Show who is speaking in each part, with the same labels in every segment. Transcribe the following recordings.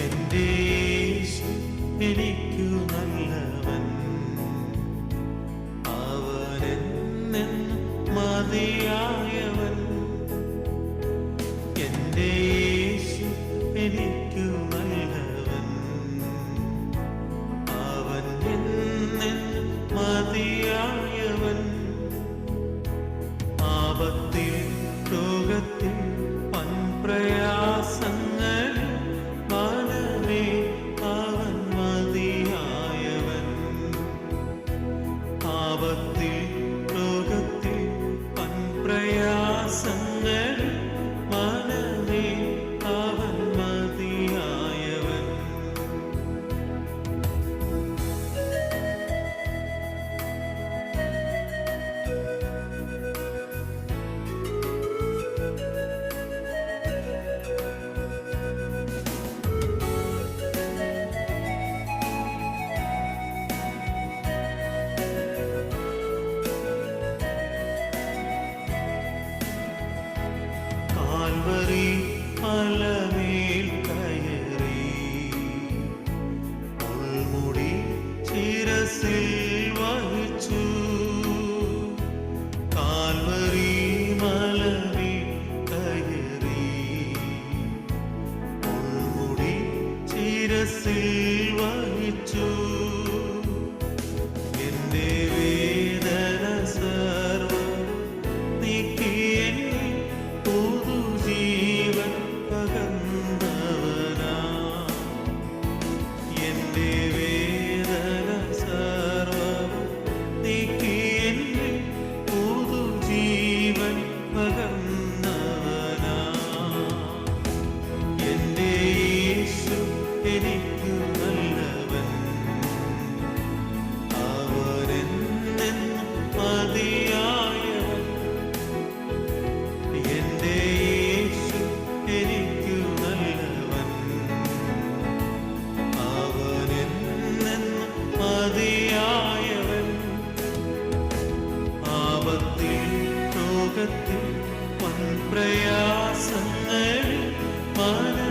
Speaker 1: എനിക്കെന്റെ എനിക്കു നല്ലവൻ. അവനെന്നും മതിയായവൻ. എന്റെ യേശു എനിക്കു നല്ലവൻ. അവൻ എന്നും മതിയായവൻ. ആപത്തി താഴ്വറി മലമേൽ കയറി. ഉൾമുടി ചിരസിൽ വഹിച്ചു. കാൽവറി മലമേൽ കയറി. ഉൾമുടി ചിരസിൽ quien debe. ലോകത്തിൽ വൻ പ്രയാസങ്ങളിൽ പല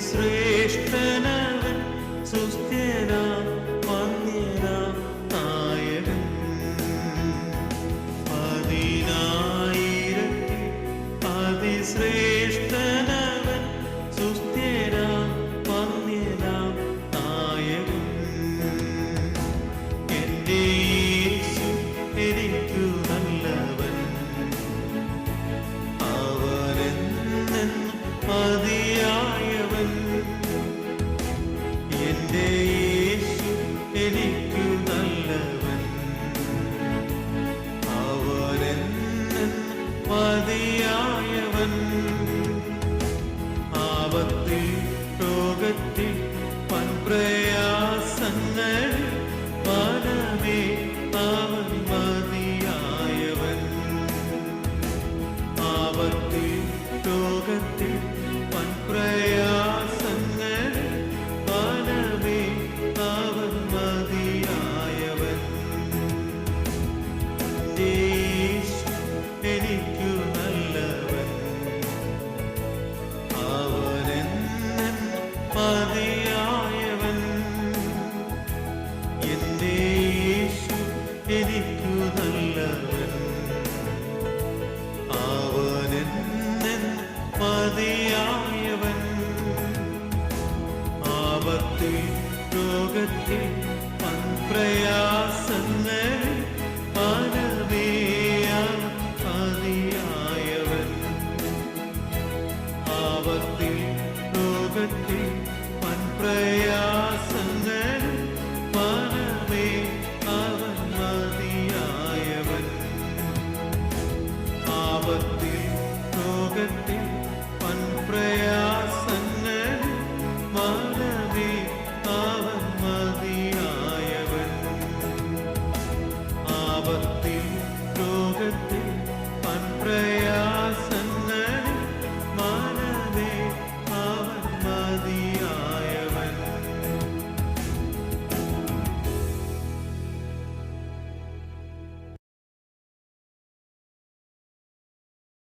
Speaker 1: ശ്രേഷ്ഠനവൻ സുസ്ഥിര വന്യന നായകൻ. പതിനായിരത്തിൽ അതിശ്രേഷ്ഠ പാതിയായവൻ ആപത്തിൽ രോഗത്തിൽ